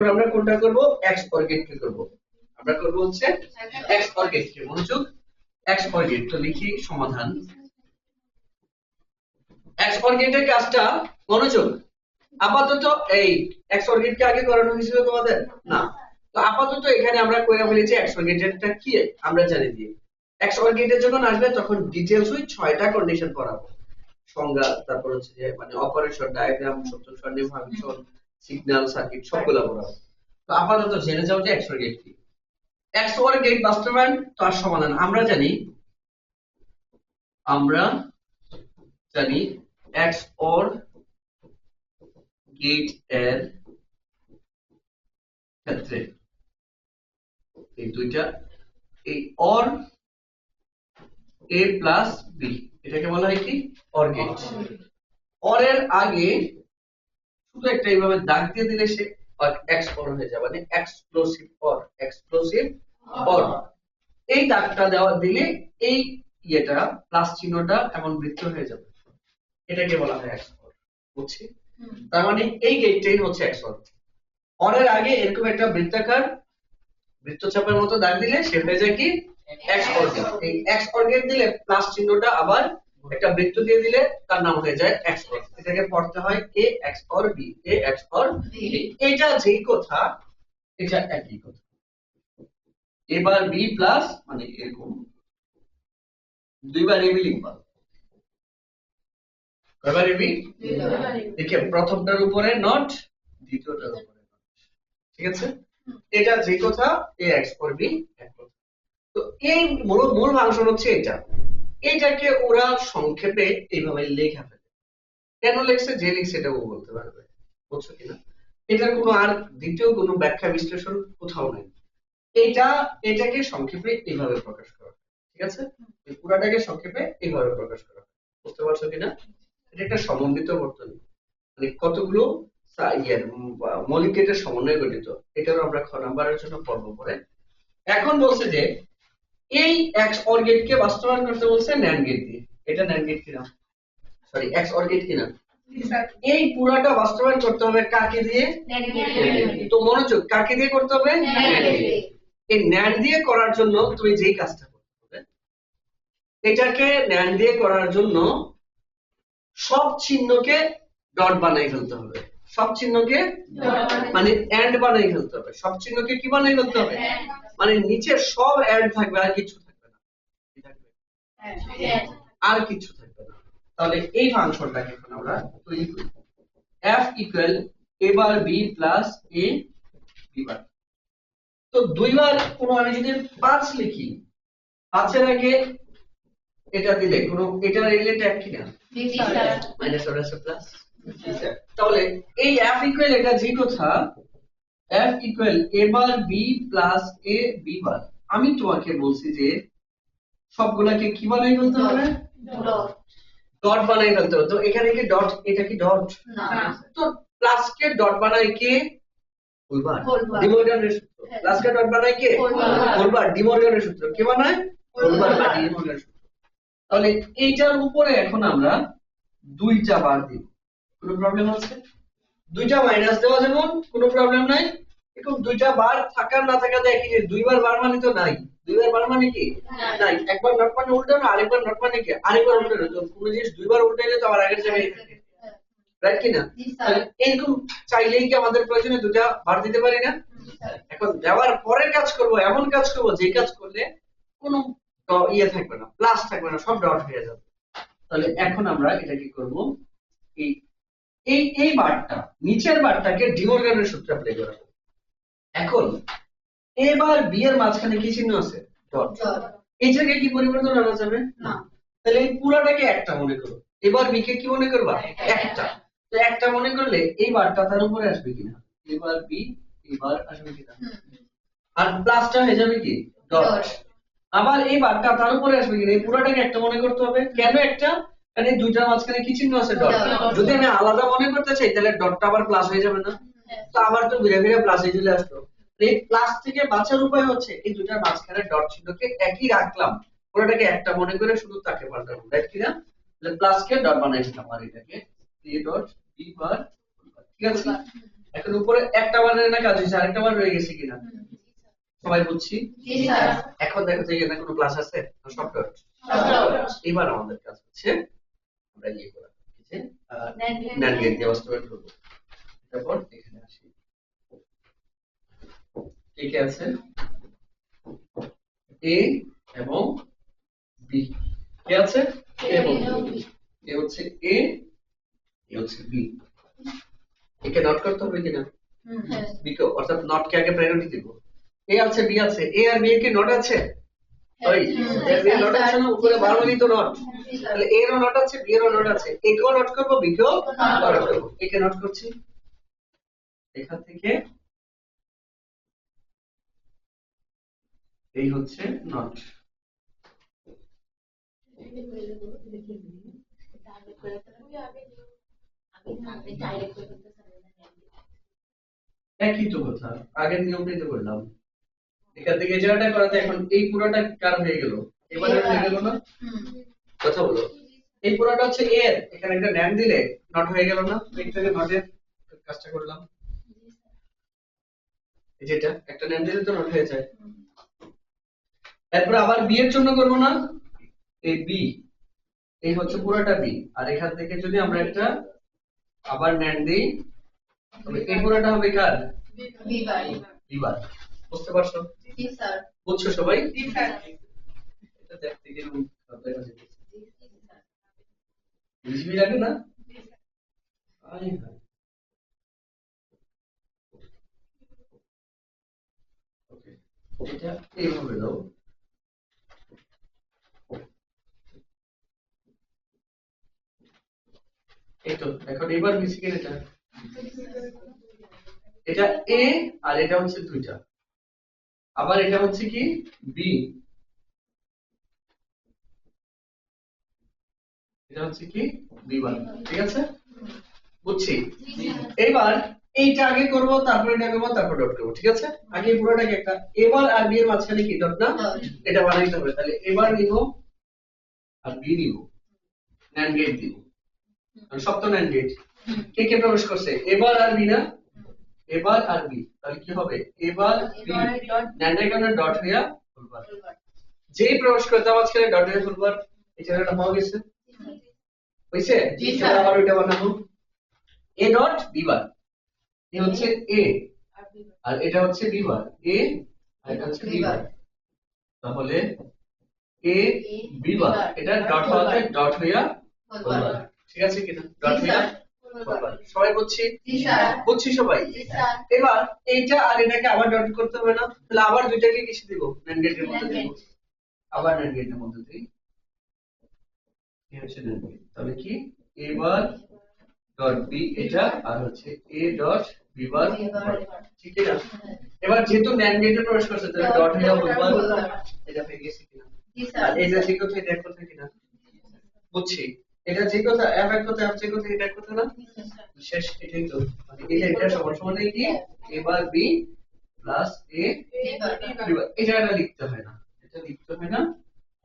এবার আমরা কোনটা করব? এক্স অর গেট কে করব। আমরা করব হচ্ছে এক্স অর গেট কে মনোযোগ এক্স অর গেট তো লিখি, সমাধান। এক্স অর গেটের কাজটা মনোযোগ। আপাতত এই এক্স অর গেট কে আগে করানো হয়েছিল তোমাদের? না। তো আপাতত এখানে আমরা কইরা ফেলেছি এক্স অর গেটটা কি? আমরা জানি দিয়ে। এক্স অর গেটের যখন আসবে, তখন ডিটেইলস ওই ছয়টা কন্ডিশন পড়াবো। সংজ্ঞা, তারপর হচ্ছে যে মানে অপারেশন ডায়াগ্রাম সত্য সন্নিহ ফাংশন সিগন্যাল সার্কিট সবগুলো পড়াবো তো আপাতত জেনে যাও যে এক্স গেট কি। এক্স গেট বাস্তবায়ন তার সমাধান। আমরা জানি আমরা জানি এক্স গেটের ক্ষেত্রে এই দুইটা, এই অর এ প্লাস বি এটাকে বলা হয় কি? অর গেট অর এর আগে শুধু একটা এইভাবে দাগ দিয়ে দিলে সে এক্স অর হয়ে যাবে মানে এক্সপ্লোসিভ অর এক্সপ্লোসিভ অর এই দাগটা দেওয়া দিলে এই ইয়েটা প্লাস চিহ্নটা এমন বৃত্ত হয়ে যাবে। এটাকে বলা হয় এক্স বুঝছি? তার মানে এই গেটটাই হচ্ছে এক্স অর অরের আগে এরকম একটা বৃত্তাকার বৃত্তচাপের মতো দাগ দিলে সে হয়ে যায় কি? এক্স অর এই এক্স অর গেট দিলে প্লাস চিহ্নটা আবার একটা বৃত্ত দিয়ে দিলে তার নাম হয়ে যায় এক্স এটাকে পড়তে হয় A X or B A X or B এটা যেই কথা এটা একই কথা। এবার বি প্লাস মানে এরকম। দুইবার এবি লিখবা। কয়বার এবি দেখে প্রথমটার উপরে নট দ্বিতীয়টার উপরে not। ঠিক আছে? এটা যে কথা এ এক্স ফর বি এক কথা। তো এই মূল মূল ফাংশন হচ্ছে এটা। এটাকে ওরা সংক্ষেপে এইভাবে লেখা ফেলে। কেন লিখছে? যে লিখছে এটা ও বলতে পারবে। বুঝছ কিনা? এটার কোনো আর দ্বিতীয় কোনো ব্যাখ্যা বিশ্লেষণ কোথাও নেই। এটা এটাকে সংক্ষেপে এইভাবে প্রকাশ করা ঠিক আছে? পুরাটাকে সংক্ষেপে এইভাবে প্রকাশ করা বুঝতে পারছ কিনা? এটা একটা সমন্বিত বর্তনী। মানে কতগুলো ইয়ের উম, বা- সমন্বয়ে গঠিত। এটারও আমরা খ নাম্বারের জন্য পর্ব পরে। এখন বলছে যে এই এক্স অর গেট বাস্তবায়ন করতে বলছে ন্যান্ড গেট দিয়ে। এটা ন্যান্ড গেট কিনা? এক্স অর গেট কিনা এই পুরাটা বাস্তবায়ন করতে হবে কাকে দিয়ে? তো মনোযোগ কাকে দিয়ে করতে হবে? এই ন্যান্ড দিয়ে করার জন্য তুমি যেই কাজটা করতে হবে এটাকে ন্যান্ড দিয়ে করার জন্য সব চিহ্নকে ডট বানাই ফেলতে হবে। সব চিহ্নকে মানে এন্ড বানাই ফেলতে হবে। সব চিহ্নকে কি বানাই ফেলতে হবে? মানে নিচে সব এন্ড থাকবে আর কিছু থাকবে না। আর কিছু থাকবে না। তাহলে এই ফাংশনটাকে এখন আমরা তৈরি করি। F equal a bar b plus a b bar তো দুইবার কোনো আমি যদি পাঁচ লিখি পাঁচের আগে এটা দিলে কোনো এটা রিলেট এক কিনা মাইনাস ওর আছে প্লাস তাহলে এই f ইকুয়াল এটা যে কথা f equal a bar b plus a b bar আমি তোমাকে বলছি যে সবগুলাকে কি বানাই ফেলতে হবে ডট বানাই ফেলতে হবে। তো এখানে কি ডট এটা কি ডট তো প্লাস কে ডট বানায় কে? ফুলবার ফুলবার। ডিমোর্গানের সূত্র। হ্যাঁ। ডট বানায় কে? ফুলবার। ফুলবার ডিমোর্গানের সূত্র। কে বানায়? ফুলবার বা ডিমোর্গানের সূত্র। তাহলে এইটার উপরে এখন আমরা দুইটা বার দিব। কোনো প্রবলেম আছে? দুইটা মাইনাস দেওয়া যেমন কোনো প্রবলেম নাই। এরকম দুইটা বার থাকার না থাকা যায় কি দুইবার বার মানে তো নাই। দুইবার বার মানে কি? নাই। একবার নট মানে উল্টানো আরেকবার নট মানে কি? আরেকবার উল্টানো তো কোনো জিনিস দুইবার উল্টাইলে তো আবার আগের জায়গায় থাকে রাইট কি না এরকম চাইলেই কি আমাদের প্রয়োজনে দুটা বার দিতে পারি না? এখন দেওয়ার পরে কাজ করব এমন কাজ করব যে কাজ করলে কোনো ইয়ে থাকবে না প্লাস থাকবে না সব ডট হয়ে যাবে। তাহলে এখন আমরা এটা কি করব? এই এই এই বারটা নিচের বারটাকে ডিমোর্গানের সূত্রে অ্যাপ্লাই করাবো এখন এবার বি এর মাঝখানে কি চিহ্ন আছে? ডট এই জায়গায় কি পরিবর্তন আনা যাবে? না। তাহলে এই পুরাটাকে একটা মনে করো। এবার বি কে কি মনে করবা? একটা। একটা। তো একটা মনে করলে এই বারটা তার উপরে আসবে কিনা? এবার বি এবার আসবে কিনা? আর প্লাসটা হয়ে যাবে কি? ডট আবার এই বারটা তার উপরে আসবে কিনা? এই পুরাটাকে একটা মনে করতে হবে। কেন একটা? কারণ এই দুইটার মাঝখানে কি চিহ্ন আছে? ডট। যদি আমি আলাদা মনে করতে চাই তাহলে ডটটা আবার প্লাস হয়ে যাবে না। তো আবার তো ঘুরে ফিরে প্লাসে চলে আসলো। এই প্লাস থেকে বাঁচার উপায় হচ্ছে এই দুটার মাঝখানে ডট চিহ্নকে একই রাখলাম। পুরোটাকে একটা মনে করে শুধু তাকে পাল্টাবো রাইট কিনা? তাহলে প্লাস কে ডট বানাইছিলাম আর এটাকে। এ ডট বি বার ঠিক আছে? এখন উপরে একটা বারের না কাজ হয়েছে আরেকটা বার রয়ে গেছে কিনা? সবাই বুঝছি? জি স্যার। এখন দেখো যে এখানে কোনো ক্লাস আছে? শর্ট Short এবার আমাদের কাজ হচ্ছে আমরা ইয়ে করা কি যে NAND gate। ন্যান্ড গেট দিয়ে বাস্তবায়ন করব। তারপর এখানে আসি। কে কে আছে? এ এবং বি। কে আছে? এ এবং এ হচ্ছে এ এ হচ্ছে বি। একে নট করতে হবে কিনা? বি কে অর্থাৎ নট কে আগে প্রায়োরিটি দিব। এ আছে বি আছে। এ আর বি এর কি নট আছে? ওই এ বি নট আছে না উপরে বারবারই তো নট তাহলে এ এরও নট আছে বি এরও নট আছে। এ কেও নট করব বি কেও নট করব। একে নট করছি? এখান থেকে এই হচ্ছে নট একই তো কথা। আগের নিয়মটাই তো করলাম। এখান থেকে জায়গাটা করাতে এখন এই পুরোটা কার হয়ে গেল? এবার হয়ে গেল না? কথা বলো। এই পুরোটা হচ্ছে এর এখানে একটা ন্যান দিলে নট হয়ে গেল না? এই থেকে নটের কাজটা করলাম। যেটা একটা ন্যান দিলে তো নট হয়ে যায়। এরপর আবার বি এর জন্য করব না? এই বি এই হচ্ছে পুরোটা বি আর এখান থেকে যদি আমরা একটা আবার ন্যান দিই তবে এই পুরোটা হবে কার? বিবার বুঝতে পারছ? বুঝছ সবাই? এটা দেখতে কীরকম খারাপ দেখা যাচ্ছে বিজিবি লাগে না আরে হায়। Okay, এটা এইভাবে দাও? এই তো এখন এবার মিশে গেলে এটা। এটা এ আর এটা হচ্ছে দুইটা। আবার এটা হচ্ছে কি? বি এটা হচ্ছে কি? বি ঠিক আছে? বুঝছি? এবার এইটা আগে করব তারপরে এটা করব তারপর ডট করব ঠিক আছে? আগে পুরোটাকে একটা? এবার আর বি এর মাঝখানে কি ডট না এটা বানাইতে হবে। তাহলে এবার নিব আর বি নিব। ন্যান্ড গেট দিব। কারণ সব তো ন্যান্ড গেট কে কে প্রবেশ করছে? এবার আর বি না? এবার আর বি। তাহলে কি হবে? এবার বি। ন্যান্ডের কারণে ডট হইয়া ফুলবার। যেই প্রবেশ করে তার মাঝখানে ডট হয়ে ফুলবার এই জায়গাটা পাওয়া গেছে? হইছে? জি, স্যার। আবার ওইটা বানাবো। এ ডট বি বার। এ হচ্ছে এ আর এটা হচ্ছে বি বার এ আর এটা হচ্ছে বার তাহলে এ বি বার এটা ডট হওয়াতে ডট হইয়া ঠিক আছে কিনা? ডট হইয়া সবাই বুঝছি বুঝছি সবাই? এবার এইটা আর এটাকে আবার ডট করতে হবে না? তাহলে আবার দুইটাকে কিসে দিব? ন্যান্ড গেটের মধ্যে দিব। আবার ন্যান্ড গেটের মধ্যে দিই। এই হচ্ছে। তাহলে কি? এবার ডট বি এটা আর হচ্ছে এ ডট বি বার ঠিক আছে? এবার যেহেতু ন্যান্ড গেটে প্রবেশ করছে তাহলে ডট হয়ে। এটা পেয়ে গেছি কিনা? আর এটা কথা এটা কথা কিনা? বুঝছি। এটা যে কথা এফ এক কথা এফ কথা এটা কথা না? শেষ এটাই তো। মানে এটা এটা সমান সমান এই কি? এবার বি প্লাস এ জায়গাটা লিখতে হয় না। এটা লিখতে হয় না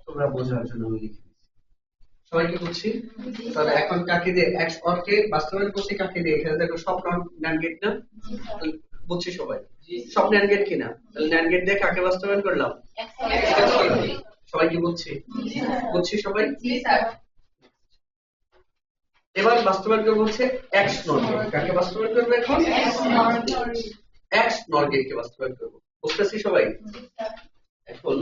তোমরা বোঝার জন্য আমি লিখে। দিচ্ছি সবাই কি বুঝছি তাহলে এখন কাকে দিয়ে এক্স অর কে বাস্তবায়ন করছি কাকে দিয়ে এখানে দেখো সব ন্যান্ড গেট না? বুঝছি সবাই। সব ন্যান্ড গেট কিনা তাহলে ন্যান্ড গেট দিয়ে কাকে বাস্তবায়ন করলাম? সবাই কি বুঝছি বুঝছি সবাই? এবার বাস্তবায়ন করব হচ্ছে এক্স নর কাকে বাস্তবায়ন করব এখন? এক্স নর গেট কে বাস্তবায়ন করব। বুঝতেছি সবাই? এখন